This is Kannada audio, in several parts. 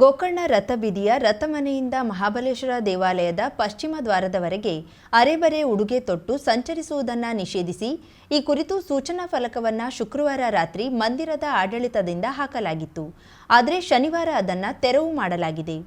ಗೋಕರ್ಣ ರಥಬೀದಿಯ ರಥಮನೆಯಿಂದ ಮಹಾಬಲೇಶ್ವರ ದೇವಾಲಯದ ಪಶ್ಚಿಮ ದ್ವಾರದವರೆಗೆ ಅರೆಬರೆ ಉಡುಗೆ ತೊಟ್ಟು ಸಂಚರಿಸುವುದನ್ನು ನಿಷೇಧಿಸಿ, ಈ ಕುರಿತು ಸೂಚನಾ ಫಲಕವನ್ನು ಶುಕ್ರವಾರ ರಾತ್ರಿ ಮಂದಿರದ ಆಡಳಿತದಿಂದ ಹಾಕಲಾಗಿತ್ತು. ಆದರೆ ಶನಿವಾರ ಅದನ್ನು ತೆರವು ಮಾಡಲಾಗಿದೆ.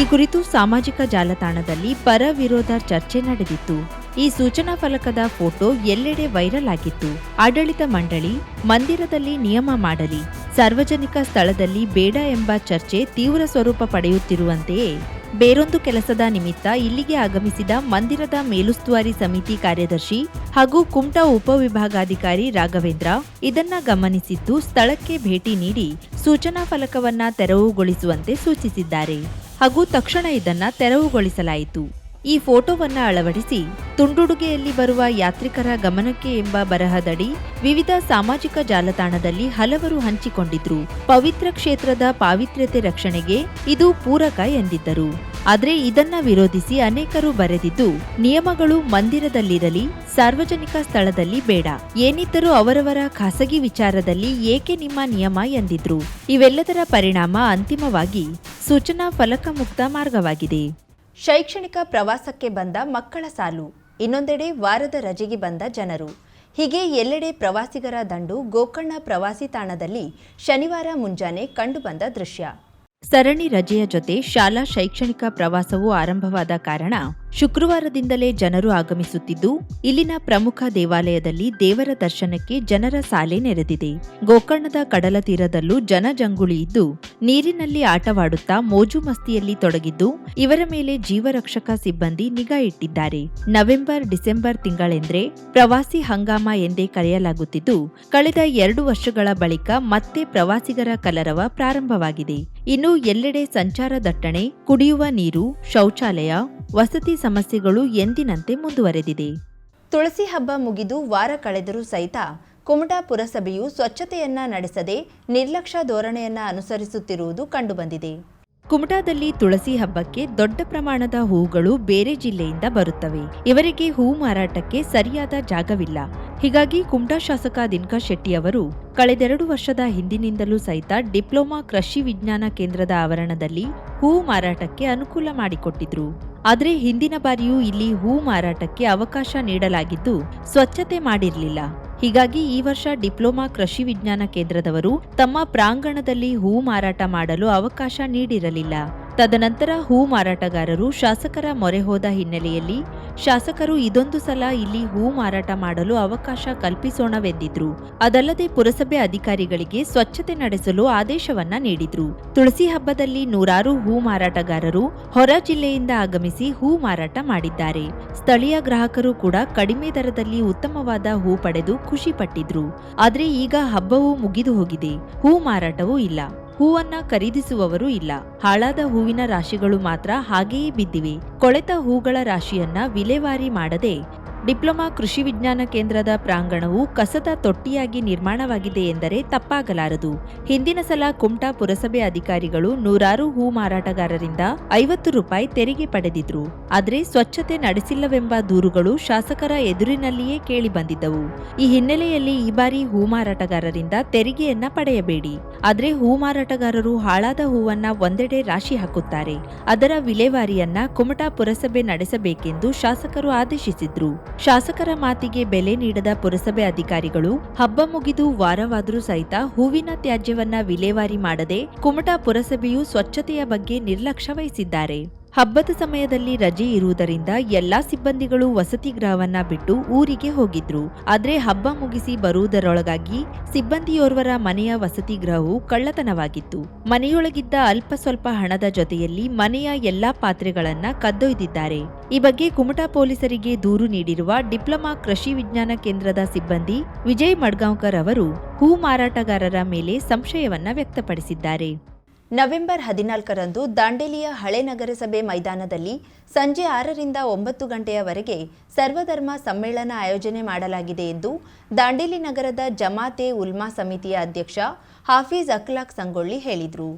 ಈ ಕುರಿತು ಸಾಮಾಜಿಕ ಜಾಲತಾಣದಲ್ಲಿ ಪರ ವಿರೋಧ ಚರ್ಚೆ ನಡೆದಿತ್ತು. ಈ ಸೂಚನಾ ಫಲಕದ ಫೋಟೋ ಎಲ್ಲೆಡೆ ವೈರಲ್ ಆಗಿತ್ತು. ಆಡಳಿತ ಮಂಡಳಿ ಮಂದಿರದಲ್ಲಿ ನಿಯಮ ಮಾಡಲಿ, ಸಾರ್ವಜನಿಕ ಸ್ಥಳದಲ್ಲಿ ಬೇಡ ಎಂಬ ಚರ್ಚೆ ತೀವ್ರ ಸ್ವರೂಪ ಪಡೆಯುತ್ತಿರುವಂತೆಯೇ ಬೇರೊಂದು ಕೆಲಸದ ನಿಮಿತ್ತ ಇಲ್ಲಿಗೆ ಆಗಮಿಸಿದ ಮಂದಿರದ ಮೇಲುಸ್ತುವಾರಿ ಸಮಿತಿ ಕಾರ್ಯದರ್ಶಿ ಹಾಗೂ ಕುಮಟಾ ಉಪವಿಭಾಗಾಧಿಕಾರಿ ರಾಘವೇಂದ್ರ ಇದನ್ನ ಗಮನಿಸಿದ್ದು ಸ್ಥಳಕ್ಕೆ ಭೇಟಿ ನೀಡಿ ಸೂಚನಾ ಫಲಕವನ್ನ ತೆರವುಗೊಳಿಸುವಂತೆ ಸೂಚಿಸಿದ್ದಾರೆ ಹಾಗೂ ತಕ್ಷಣ ಇದನ್ನ ತೆರವುಗೊಳಿಸಲಾಯಿತು. ಈ ಫೋಟೋವನ್ನ ಅಳವಡಿಸಿ ತುಂಡುಡುಗೆಯಲ್ಲಿ ಬರುವ ಯಾತ್ರಿಕರ ಗಮನಕ್ಕೆ ಎಂಬ ಬರಹದಡಿ ವಿವಿಧ ಸಾಮಾಜಿಕ ಜಾಲತಾಣದಲ್ಲಿ ಹಲವರು ಹಂಚಿಕೊಂಡಿದ್ರು. ಪವಿತ್ರ ಕ್ಷೇತ್ರದ ಪಾವಿತ್ರ್ಯತೆ ರಕ್ಷಣೆಗೆ ಇದು ಪೂರಕ ಎಂದಿದ್ದರು. ಆದರೆ ಇದನ್ನ ವಿರೋಧಿಸಿ ಅನೇಕರು ಬರೆದಿದ್ದು, ನಿಯಮಗಳು ಮಂದಿರದಲ್ಲಿರಲಿ, ಸಾರ್ವಜನಿಕ ಸ್ಥಳದಲ್ಲಿ ಬೇಡ. ಏನಿದ್ದರೂ ಅವರವರ ಖಾಸಗಿ ವಿಚಾರದಲ್ಲಿ ಏಕೆ ನಿಮ್ಮ ನಿಯಮ ಎಂದಿದ್ರು. ಇವೆಲ್ಲದರ ಪರಿಣಾಮ ಅಂತಿಮವಾಗಿ ಸೂಚನಾ ಫಲಕ ಮುಕ್ತ ಮಾರ್ಗವಾಗಿದೆ. ಶೈಕ್ಷಣಿಕ ಪ್ರವಾಸಕ್ಕೆ ಬಂದ ಮಕ್ಕಳ ಸಾಲು. ಇನ್ನೊಂದೆಡೆ ವಾರದ ರಜೆಗೆ ಬಂದ ಜನರು. ಹೀಗೆ ಎಲ್ಲೆಡೆ ಪ್ರವಾಸಿಗರ ದಂಡು ಗೋಕರ್ಣ ಪ್ರವಾಸಿ ತಾಣದಲ್ಲಿ ಶನಿವಾರ ಮುಂಜಾನೆ ಕಂಡುಬಂದ ದೃಶ್ಯ. ಸರಣಿ ರಜೆಯ ಜೊತೆ ಶಾಲಾ ಶೈಕ್ಷಣಿಕ ಪ್ರವಾಸವು ಆರಂಭವಾದ ಕಾರಣ ಶುಕ್ರವಾರದಿಂದಲೇ ಜನರು ಆಗಮಿಸುತ್ತಿದ್ದು, ಇಲ್ಲಿನ ಪ್ರಮುಖ ದೇವಾಲಯದಲ್ಲಿ ದೇವರ ದರ್ಶನಕ್ಕೆ ಜನರ ಸಾಲೆ ನೆರೆದಿದೆ. ಗೋಕರ್ಣದ ಕಡಲ ತೀರದಲ್ಲೂ ಜನಜಂಗುಳಿ ಇದ್ದು, ನೀರಿನಲ್ಲಿ ಆಟವಾಡುತ್ತಾ ಮೋಜು ಮಸ್ತಿಯಲ್ಲಿ ತೊಡಗಿದ್ದು, ಇವರ ಮೇಲೆ ಜೀವರಕ್ಷಕ ಸಿಬ್ಬಂದಿ ನಿಗಾ ಇಟ್ಟಿದ್ದಾರೆ. ನವೆಂಬರ್, ಡಿಸೆಂಬರ್ ತಿಂಗಳೆಂದ್ರೆ ಪ್ರವಾಸಿ ಹಂಗಾಮ ಎಂದೇ ಕರೆಯಲಾಗುತ್ತಿದ್ದು, ಕಳೆದ ಎರಡು ವರ್ಷಗಳ ಬಳಿಕ ಮತ್ತೆ ಪ್ರವಾಸಿಗರ ಕಲರವ ಪ್ರಾರಂಭವಾಗಿದೆ. ಇನ್ನು ಎಲ್ಲೆಡೆ ಸಂಚಾರ ದಟ್ಟಣೆ, ಕುಡಿಯುವ ನೀರು, ಶೌಚಾಲಯ, ವಸತಿ ಸಮಸ್ಯೆಗಳು ಎಂದಿನಂತೆ ಮುಂದುವರೆದಿದೆ. ತುಳಸಿ ಹಬ್ಬ ಮುಗಿದು ವಾರ ಕಳೆದರೂ ಸಹಿತ ಕುಮಟಾ ಪುರಸಭೆಯು ಸ್ವಚ್ಛತೆಯನ್ನ ನಡೆಸದೆ ನಿರ್ಲಕ್ಷ್ಯ ಧೋರಣೆಯನ್ನ ಅನುಸರಿಸುತ್ತಿರುವುದು ಕಂಡುಬಂದಿದೆ. ಕುಮಟಾದಲ್ಲಿ ತುಳಸಿ ಹಬ್ಬಕ್ಕೆ ದೊಡ್ಡ ಪ್ರಮಾಣದ ಹೂಗಳು ಬೇರೆ ಜಿಲ್ಲೆಯಿಂದ ಬರುತ್ತವೆ. ಇವರಿಗೆ ಹೂ ಮಾರಾಟಕ್ಕೆ ಸರಿಯಾದ ಜಾಗವಿಲ್ಲ. ಹೀಗಾಗಿ ಕುಮಟಾ ಶಾಸಕ ದಿನಕರ್ ಶೆಟ್ಟಿ ಅವರು ಕಳೆದೆರಡು ವರ್ಷದ ಹಿಂದಿನಿಂದಲೂ ಸಹಿತ ಡಿಪ್ಲೊಮಾ ಕೃಷಿ ವಿಜ್ಞಾನ ಕೇಂದ್ರದ ಆವರಣದಲ್ಲಿ ಹೂ ಮಾರಾಟಕ್ಕೆ ಅನುಕೂಲ ಮಾಡಿಕೊಟ್ಟಿದ್ರು. ಆದರೆ ಹಿಂದಿನ ಬಾರಿಯೂ ಇಲ್ಲಿ ಹೂ ಮಾರಾಟಕ್ಕೆ ಅವಕಾಶ ನೀಡಲಾಗಿದ್ದು ಸ್ವಚ್ಛತೆ ಮಾಡಿರಲಿಲ್ಲ. ಹೀಗಾಗಿ ಈ ವರ್ಷ ಡಿಪ್ಲೊಮಾ ಕೃಷಿ ವಿಜ್ಞಾನ ಕೇಂದ್ರದವರು ತಮ್ಮ ಪ್ರಾಂಗಣದಲ್ಲಿ ಹೂ ಮಾರಾಟ ಮಾಡಲು ಅವಕಾಶ ನೀಡಿರಲಿಲ್ಲ. ತದನಂತರ ಹೂ ಮಾರಾಟಗಾರರು ಶಾಸಕರ ಮೊರೆ ಹೋದ ಹಿನ್ನೆಲೆಯಲ್ಲಿ ಶಾಸಕರು ಇದೊಂದು ಸಲ ಇಲ್ಲಿ ಹೂ ಮಾರಾಟ ಮಾಡಲು ಅವಕಾಶ ಕಲ್ಪಿಸೋಣವೆಂದಿದ್ರು. ಅದಲ್ಲದೆ ಪುರಸಭೆ ಅಧಿಕಾರಿಗಳಿಗೆ ಸ್ವಚ್ಛತೆ ನಡೆಸಲು ಆದೇಶವನ್ನ ನೀಡಿದ್ರು. ತುಳಸಿ ಹಬ್ಬದಲ್ಲಿ ನೂರಾರು ಹೂ ಮಾರಾಟಗಾರರು ಹೊರ ಜಿಲ್ಲೆಯಿಂದ ಆಗಮಿಸಿ ಹೂ ಮಾರಾಟ ಮಾಡಿದ್ದಾರೆ. ಸ್ಥಳೀಯ ಗ್ರಾಹಕರು ಕೂಡ ಕಡಿಮೆ ದರದಲ್ಲಿ ಉತ್ತಮವಾದ ಹೂ ಪಡೆದು ಖುಷಿಪಟ್ಟಿದ್ರು ಆದರೆ ಈಗ ಹಬ್ಬವು ಮುಗಿದು ಹೋಗಿದೆ. ಹೂ ಮಾರಾಟವೂ ಇಲ್ಲ. ಹೂವನ್ನ ಖರೀದಿಸುವವರು ಇಲ್ಲ. ಹಾಳಾದ ಹೂವಿನ ರಾಶಿಗಳು ಮಾತ್ರ ಹಾಗೆಯೇ ಬಿದ್ದಿವೆ. ಕೊಳೆತ ಹೂಗಳ ರಾಶಿಯನ್ನ ವಿಲೇವಾರಿ ಮಾಡದೆ ಡಿಪ್ಲೊಮಾ ಕೃಷಿ ವಿಜ್ಞಾನ ಕೇಂದ್ರದ ಪ್ರಾಂಗಣವು ಕಸದ ತೊಟ್ಟಿಯಾಗಿ ನಿರ್ಮಾಣವಾಗಿದೆ ಎಂದರೆ ತಪ್ಪಾಗಲಾರದು. ಹಿಂದಿನ ಸಲ ಕುಮಟಾ ಪುರಸಭೆ ಅಧಿಕಾರಿಗಳು ನೂರಾರು ಹೂ ಮಾರಾಟಗಾರರಿಂದ ಐವತ್ತು ರೂಪಾಯಿ ತೆರಿಗೆ ಪಡೆದಿದ್ರು. ಆದರೆ ಸ್ವಚ್ಛತೆ ನಡೆಸಿಲ್ಲವೆಂಬ ದೂರುಗಳು ಶಾಸಕರ ಎದುರಿನಲ್ಲಿಯೇ ಕೇಳಿ ಬಂದಿದ್ದವು ಈ ಹಿನ್ನೆಲೆಯಲ್ಲಿ ಈ ಬಾರಿ ಹೂ ಮಾರಾಟಗಾರರಿಂದ ತೆರಿಗೆಯನ್ನ ಪಡೆಯಬೇಡಿ. ಆದರೆ ಹೂ ಮಾರಾಟಗಾರರು ಹಾಳಾದ ಹೂವನ್ನ ಒಂದೆಡೆ ರಾಶಿ ಹಾಕುತ್ತಾರೆ. ಅದರ ವಿಲೇವಾರಿಯನ್ನ ಕುಮಟಾ ಪುರಸಭೆ ನಡೆಸಬೇಕೆಂದು ಶಾಸಕರು ಆದೇಶಿಸಿದ್ರು. ಶಾಸಕರ ಮಾತಿಗೆ ಬೆಲೆ ನೀಡದ ಪುರಸಭೆ ಅಧಿಕಾರಿಗಳು, ಹಬ್ಬ ಮುಗಿದು ವಾರವಾದರೂ ಸಹಿತ ಹೂವಿನ ತ್ಯಾಜ್ಯವನ್ನ ವಿಲೇವಾರಿ ಮಾಡದೆ ಕುಮಟಾ ಪುರಸಭೆಯು ಸ್ವಚ್ಛತೆಯ ಬಗ್ಗೆ ನಿರ್ಲಕ್ಷ್ಯ ವಹಿಸಿದ್ದಾರೆ. ಹಬ್ಬದ ಸಮಯದಲ್ಲಿ ರಜೆ ಇರುವುದರಿಂದ ಎಲ್ಲಾ ಸಿಬ್ಬಂದಿಗಳು ವಸತಿ ಗೃಹವನ್ನ ಬಿಟ್ಟು ಊರಿಗೆ ಹೋಗಿದ್ರು. ಆದ್ರೆ ಹಬ್ಬ ಮುಗಿಸಿ ಬರುವುದರೊಳಗಾಗಿ ಸಿಬ್ಬಂದಿಯೋರ್ವರ ಮನೆಯ ವಸತಿ ಗೃಹವು ಕಳ್ಳತನವಾಗಿತ್ತು. ಮನೆಯೊಳಗಿದ್ದ ಅಲ್ಪ ಸ್ವಲ್ಪ ಹಣದ ಜೊತೆಯಲ್ಲಿ ಮನೆಯ ಎಲ್ಲಾ ಪಾತ್ರೆಗಳನ್ನ ಕದ್ದೊಯ್ದಿದ್ದಾರೆ. ಈ ಬಗ್ಗೆ ಕುಮಟಾ ಪೊಲೀಸರಿಗೆ ದೂರು ನೀಡಿರುವ ಡಿಪ್ಲೊಮಾ ಕೃಷಿ ವಿಜ್ಞಾನ ಕೇಂದ್ರದ ಸಿಬ್ಬಂದಿ ವಿಜಯ್ ಮಡ್ಗಾಂವ್ಕರ್ ಅವರು ಹೂ ಮಾರಾಟಗಾರರ ಮೇಲೆ ಸಂಶಯವನ್ನ ವ್ಯಕ್ತಪಡಿಸಿದ್ದಾರೆ. ನವೆಂಬರ್ ಹದಿನಾಲ್ಕರಂದು ದಾಂಡೇಲಿಯ ಹಳೆ ನಗರಸಭೆ ಮೈದಾನದಲ್ಲಿ ಸಂಜೆ ಆರರಿಂದ ಒಂಬತ್ತು ಗಂಟೆಯವರೆಗೆ ಸರ್ವಧರ್ಮ ಸಮ್ಮೇಳನ ಆಯೋಜನೆ ಮಾಡಲಾಗಿದೆ ಎಂದು ದಾಂಡೇಲಿ ನಗರದ ಜಮಾತೆ ಉಲ್ಮಾ ಸಮಿತಿಯ ಅಧ್ಯಕ್ಷ ಹಾಫೀಜ್ ಅಖ್ಲಾಕ್ ಸಂಗೊಳ್ಳಿ ಹೇಳಿದರು.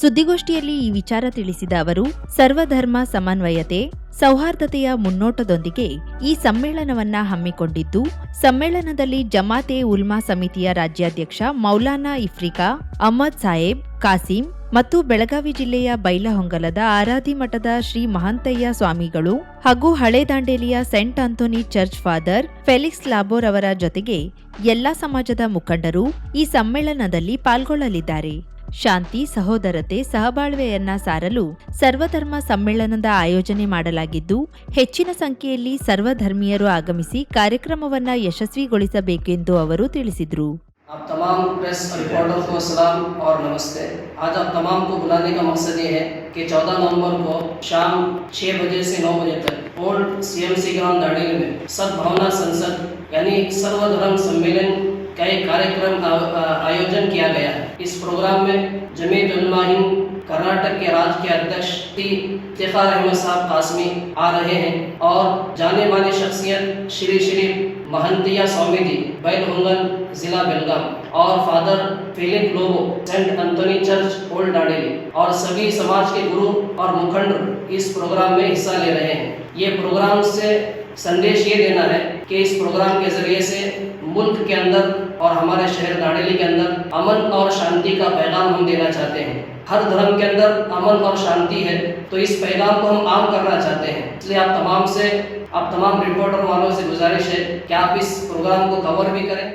ಸುದ್ದಿಗೋಷ್ಠಿಯಲ್ಲಿ ಈ ವಿಚಾರ ತಿಳಿಸಿದ ಅವರು, ಸರ್ವಧರ್ಮ ಸಮನ್ವಯತೆ, ಸೌಹಾರ್ದತೆಯ ಮುನ್ನೋಟದೊಂದಿಗೆ ಈ ಸಮ್ಮೇಳನವನ್ನ ಹಮ್ಮಿಕೊಂಡಿದ್ದು, ಸಮ್ಮೇಳನದಲ್ಲಿ ಜಮಾತೆ ಉಲ್ಮಾ ಸಮಿತಿಯ ರಾಜ್ಯಾಧ್ಯಕ್ಷ ಮೌಲಾನಾ ಇಫ್ರಿಕಾ, ಅಹ್ಮದ್ ಸಾಹೇಬ್, ಕಾಸಿಂ ಮತ್ತು ಬೆಳಗಾವಿ ಜಿಲ್ಲೆಯ ಬೈಲಹೊಂಗಲದ ಆರಾಧಿ ಮಠದ ಶ್ರೀ ಮಹಂತಯ್ಯ ಸ್ವಾಮಿಗಳು ಹಾಗೂ ಹಳೆ ದಾಂಡೇಲಿಯ Saint Anthony church father Felix ಲಾಬೋರ್ ಅವರ ಜೊತೆಗೆ ಎಲ್ಲಾ ಸಮಾಜದ ಮುಖಂಡರು ಈ ಸಮ್ಮೇಳನದಲ್ಲಿ ಪಾಲ್ಗೊಳ್ಳಲಿದ್ದಾರೆ. ಶಾಂತಿ ಸಹೋದರತೆ ಸಹಬಾಳ್ವೆಯನ್ನ ಸಾರಲು ಸರ್ವಧರ್ಮ ಸಮ್ಮೇಳನದ ಆಯೋಜನೆ ಮಾಡಲಾಗಿದ್ದು ಹೆಚ್ಚಿನ ಸಂಖ್ಯೆಯಲ್ಲಿ ಸರ್ವಧರ್ಮೀಯರು ಆಗಮಿಸಿ ಕಾರ್ಯಕ್ರಮವನ್ನ ಯಶಸ್ವಿಗೊಳಿಸಬೇಕೆಂದು ಅವರು ತಿಳಿಸಿದರು आप तमाम प्रेस रिपोर्टर को सलाम और नमस्ते आज आप तमाम को बुलाने का मकसद ये है कि 14 नवंबर को शाम 6 बजे से 9 बजे तक ओल्ड सीएमसी ग्राउंड दांडेली में सद्भावना संसद यानी सर्वधर्म सम्मेलन का एक कार्यक्रम का आ- आयोजन किया गया है इस प्रोग्राम में जमीयत उलमा हिंद कर्नाटक के राज्य के अध्यक्ष श्री इफ्तिखार अहमद साहब कासमी आ रहे हैं और जाने माने शख्सियत श्री श्री महंतिया स्वामी जी बैलहोंगल जिला बेलगाम और father Philip Lobo, Saint Anthony church, old Dandeli और सभी समाज के गुरु और मुखंड इस प्रोग्राम में हिस्सा ले रहे हैं। ये प्रोग्राम से संदेश ये देना है कि इस प्रोग्राम के जरिए से मुल्क के अंदर और हमारे शहर दाड़ेली के अंदर अमन और शांति का पैगाम हम देना चाहते हैं हर धर्म के अंदर अमन और शांति है तो इस पैगाम को हम आम करना चाहते हैं इसलिए आप तमाम से आप तमाम रिपोर्टर वालों से गुजारिश है कि आप इस प्रोग्राम को कवर भी करें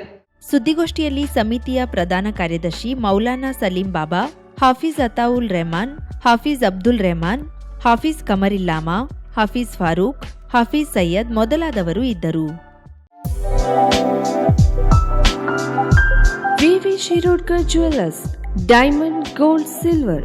ಸುದ್ದಿಗೋಷ್ಠಿಯಲ್ಲಿ ಸಮಿತಿಯ ಪ್ರಧಾನ ಕಾರ್ಯದರ್ಶಿ ಮೌಲಾನಾ ಸಲೀಂ ಬಾಬಾ ಹಾಫೀಜ್ ಅತಾವುಲ್ ರೆಹಮಾನ್ ಹಾಫೀಜ್ ಅಬ್ದುಲ್ ರೆಹಮಾನ್ ಹಾಫೀಜ್ ಕಮರಿಲ್ಲಾಮಾ ಹಾಫೀಜ್ ಫಾರೂಕ್ ಹಾಫೀಜ್ ಸೈಯದ್ ಮೊದಲಾದವರು ಇದ್ದರು. V Shirodkar jewellers diamond gold silver.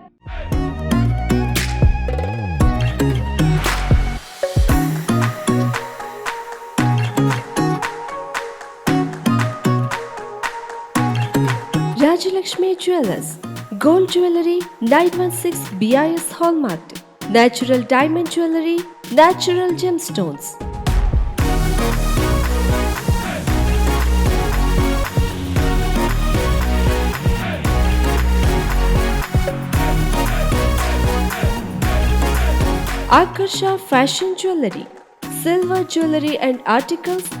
Rajalakshmi Jewelers. Gold Jewelry 916 BIS Hallmark. Natural Diamond Jewelry Natural Gemstones. Akasha Fashion Jewelry. Silver Jewelry and Articles